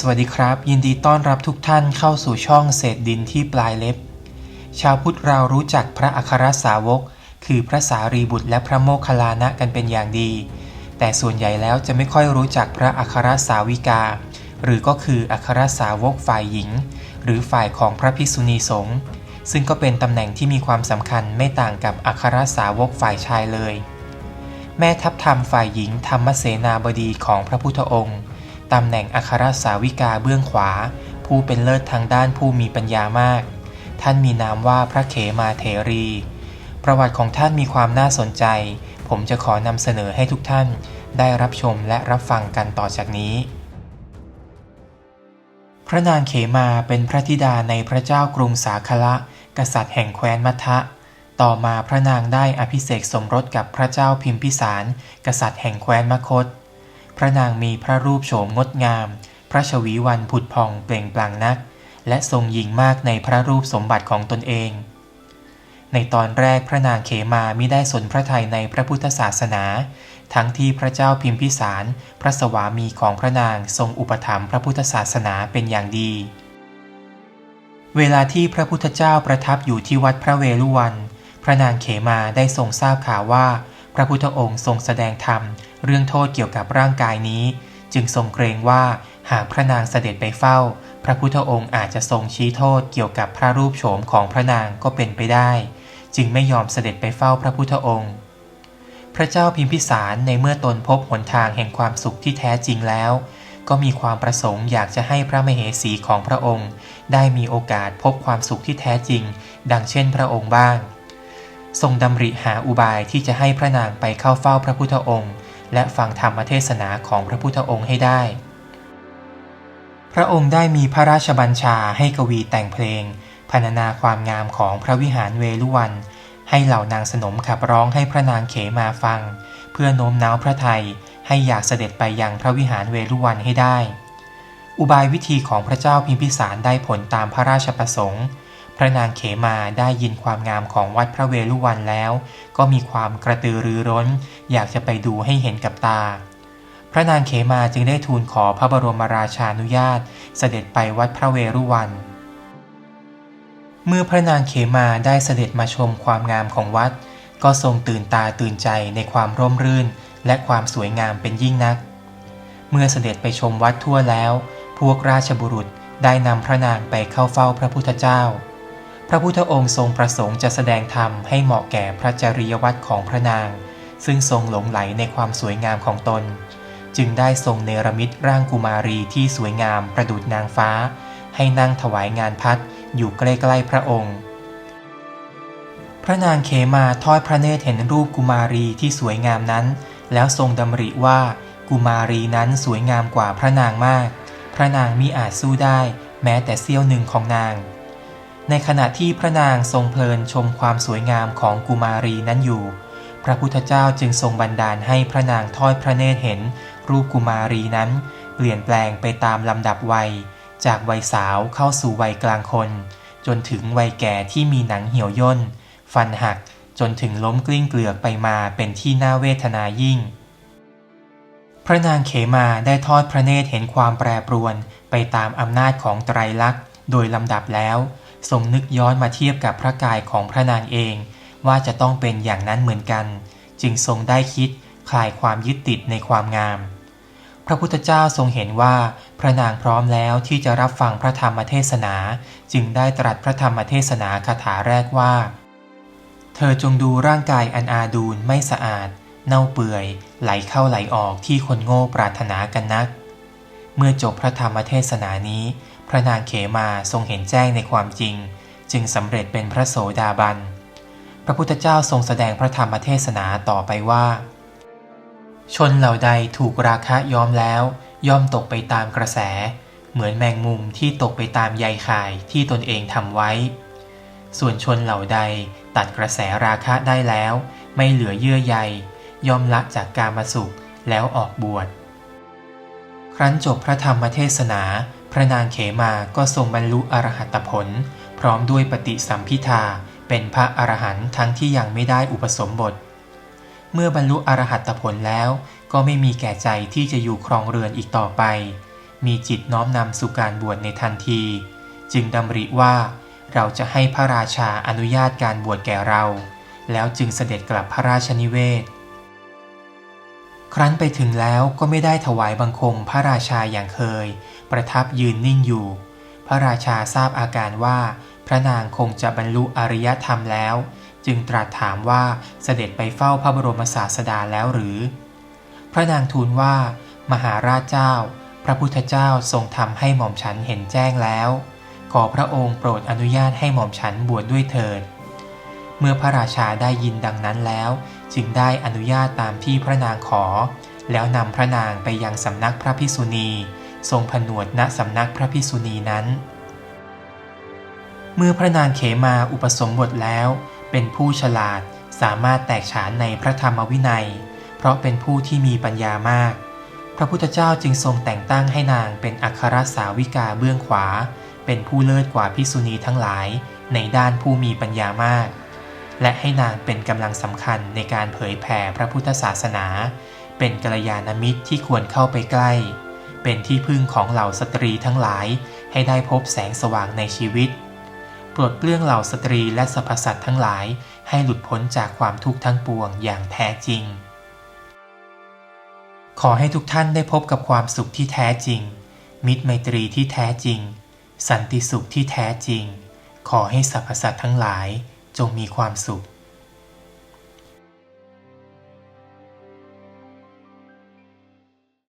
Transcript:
สวัสดีครับ ยินดีต้อนรับทุกท่านเข้าสู่ช่องเศษดินที่ปลายเล็บ ชาวพุทธเรารู้จักพระอัครสาวก คือพระสารีบุตรและพระโมคคัลลานะกันเป็นอย่างดี แต่ส่วนใหญ่แล้วจะไม่ค่อยรู้จักพระอัครสาวิกา หรือก็คืออัครสาวกฝ่ายหญิง หรือฝ่ายของพระภิกษุณีสงฆ์ซึ่งก็เป็นตำแหน่งที่มีความสำคัญไม่ต่างกับอัครสาวกฝ่ายชายเลย แม่ทัพธรรมฝ่ายหญิงธรรมเสนาบดีของพระพุทธองค์ ตำแหน่งอัครสาวิกาเบื้องขวา ผู้เป็นเลิศทางด้านผู้มีปัญญามาก ท่านมีนามว่าพระเขมาเถรี ประวัติของท่านมีความน่าสนใจ ผมจะขอนำเสนอให้ทุกท่านได้รับชมและรับฟังกันต่อจากนี้ พระนางเขมาเป็นพระธิดาในพระเจ้ากรุงสาคละ กษัตริย์แห่งแคว้นมัทะต่อมาพระนางได้อภิเษกสมรสกับพระเจ้าพิมพิสาร กษัตริย์แห่งแคว้นมคต พระนางมีพระรูปโฉมงดงาม พระชวีวันผุดผ่องเปล่งปลั่งนัก และทรงหยิ่งมากในพระรูปสมบัติของตนเอง ในตอนแรกพระนางเขมามิได้สนพระทัยในพระพุทธศาสนา ทั้งที่พระเจ้าพิมพิสาร พระสวามีของพระนางทรงอุปถัมภ์พระพุทธศาสนาเป็นอย่างดี เวลาที่พระพุทธเจ้าประทับอยู่ที่วัดพระเวรุวัน พระนางเขมาได้ทรงทราบข่าวว่า พระพุทธองค์ทรงแสดงธรรม เรื่องโทษเกี่ยวกับร่างกายนี้ จึงทรงเกรงว่าหากพระนางเสด็จไปเฝ้า พระพุทธองค์อาจจะทรงชี้โทษเกี่ยวกับพระรูปโฉมของพระนางก็เป็นไปได้ จึงไม่ยอมเสด็จไปเฝ้าพระพุทธองค์ พระเจ้าพิมพิสารในเมื่อตนพบหนทางแห่งความสุขที่แท้จริงแล้ว ก็มีความประสงค์อยากจะให้พระมเหสีของพระองค์ ได้มีโอกาสพบความสุขที่แท้จริง ดังเช่นพระองค์บ้าง ทรงดำริหาอุบายที่จะให้พระนางไปเข้าเฝ้าพระพุทธองค์ และฟังธรรมเทศนาของพระพุทธองค์ให้ได้ พระองค์ได้มีพระราชบัญชาให้กวีแต่งเพลงพรรณนาความงามของพระวิหารเวลุวัน ให้เหล่านางสนมขับร้องให้พระนางเขมาฟัง เพื่อโน้มน้าวพระไทยให้อยากเสด็จไปยังพระวิหารเวลุวันให้ได้ อุบายวิธีของพระเจ้าพิมพิสารได้ผลตามพระราชประสงค์ พระนางเขมาได้ยินความงามของวัดพระเวลุวันแล้ว ก็มีความกระตือรือร้น อยากจะไปดูให้เห็นกับตา พระนางเขมาจึงได้ทูลขอพระบรมราชานุญาต เสด็จไปวัดพระเวรุวัน เมื่อพระนางเขมาได้เสด็จมาชมความงามของวัด ก็ทรงตื่นตาตื่นใจในความร่มรื่น และความสวยงามเป็นยิ่งนัก เมื่อเสด็จไปชมวัดทั่วแล้ว พวกราชบุรุษได้นำพระนางไปเข้าเฝ้าพระพุทธเจ้า พระพุทธองค์ทรงประสงค์จะแสดงธรรมให้เหมาะแก่พระจริยวัตรของพระนาง ซึ่งทรงหลงไหลในความสวยงามของตน จึงได้ทรงเนรมิตร่างกุมารีที่สวยงามประดุจนางฟ้า ให้นั่งถวายงานพัดอยู่ใกล้ๆพระองค์ พระนางเขมาทอดพระเนตรเห็นรูปกุมารีที่สวยงามนั้น แล้วทรงดำริว่ากุมารีนั้นสวยงามกว่าพระนางมาก พระนางมิอาจสู้ได้ แม้แต่เสี้ยวหนึ่งของนาง ในขณะที่พระนางทรงเพลินชมความสวยงามของกุมารีนั้นอยู่ พระพุทธเจ้าจึงทรงบันดาลให้พระนางทอดพระเนตรเห็น รูปกุมารีนั้น เปลี่ยนแปลงไปตามลำดับวัย จากวัยสาวเข้าสู่วัยกลางคน จนถึงวัยแก่ที่มีหนังเหี่ยวย่น ฟันหักจนถึงล้มกลิ้งเกลือกไปมาเป็นที่น่าเวทนายิ่ง พระนางเขมาได้ทอดพระเนตรเห็นความแปรปรวนไปตามอำนาจของไตรลักษณ์โดยลำดับแล้ว ทรงนึกย้อนมาเทียบกับพระกายของพระนางเอง ว่าจะต้องเป็นอย่างนั้นเหมือนกัน จึงทรงได้คิดคลายความยึดติดในความงาม พระพุทธเจ้าทรงเห็นว่าพระนางพร้อมแล้วที่จะรับฟังพระธรรมเทศนา จึงได้ตรัสพระธรรมเทศนาคาถาแรกว่า เธอจงดูร่างกายอันอาดูลไม่สะอาด เน่าเปื่อย ไหลเข้าไหลออกที่คนโง่ปรารถนากันนัก เมื่อจบพระธรรมเทศนานี้ พระนางเขมาทรงเห็นแจ้งในความจริง จึงสำเร็จเป็นพระโสดาบัน พระพุทธเจ้าทรงแสดงพระธรรมเทศนาต่อไปว่า ชนเหล่าใดถูกราคะย้อมแล้ว ย่อมตกไปตามกระแส เหมือนแมงมุมที่ตกไปตามใยข่ายที่ตนเองทำไว้ ส่วนชนเหล่าใดตัดกระแสราคะได้แล้ว ไม่เหลือเยื่อใย ย่อมละจากการมาสุขแล้วออกบวชครั้นจบพระธรรมเทศนา ระนางเขมาก็ทรงบรรลุอรหัตผล พร้อมด้วยปฏิสัมพิทาเป็นพระอรหันต์ทั้งที่ยังไม่ได้อุปสมบท เมื่อบรรลุอรหัตผลแล้วก็ไม่มีแก่ใจที่จะอยู่ครองเรือนอีกต่อไป มีจิตน้อมนำสู่การบวชในทันที จึงดำริว่าเราจะให้พระราชาอนุญาตการบวชแก่เรา แล้วจึงเสด็จกลับพระราชนิเวศ ครั้นไปถึงแล้วก็ไม่ได้ถวายบังคมพระราชาอย่างเคย ประทับยืนนิ่งอยู่ พระราชาทราบอาการว่า พระนางคงจะบรรลุอริยธรรมแล้ว จึงตรัสถามว่าเสด็จไปเฝ้าพระบรมศาสดาแล้วหรือ พระนางทูลว่า มหาราชเจ้า พระพุทธเจ้าทรงทำให้หม่อมฉันเห็นแจ้งแล้ว ขอพระองค์โปรดอนุญาตให้หม่อมฉันบวชดด้วยเถิด เมื่อพระราชาได้ยินดังนั้นแล้ว จึงได้อนุญาตตามที่พระนางขอ แล้วนำพระนางไปยังสำนักพระพิสุณี ทรงผนวดณสำนักพระพิสุณีนั้น เมื่อพระนางเขมาอุปสมบทแล้ว เป็นผู้ฉลาดสามารถแตกฉานในพระธรรมวินัย เพราะเป็นผู้ที่มีปัญญามาก พระพุทธเจ้าจึงทรงแต่งตั้งให้นางเป็นอัครสาวิกาเบื้องขวา เป็นผู้เลิศกว่าภิษุณีทั้งหลาย ในด้านผู้มีปัญญามาก และให้นางเป็นกำลังสำคัญในการเผยแผ่พระพุทธศาสนา เป็นกัลยาณมิตรที่ควรเข้าไปใกล้ เป็นที่พึ่งของเหล่าสตรีทั้งหลายให้ได้พบแสงสว่างในชีวิต ปลดเปลื้องเหล่าสตรีและสรรพสัตว์ทั้งหลายให้หลุดพ้นจากความทุกข์ทั้งปวงอย่างแท้จริง ขอให้ทุกท่านได้พบกับความสุขที่แท้จริง มิตรไมตรีที่แท้จริง สันติสุขที่แท้จริง ขอให้สรรพสัตว์ทั้งหลาย จงมีความสุข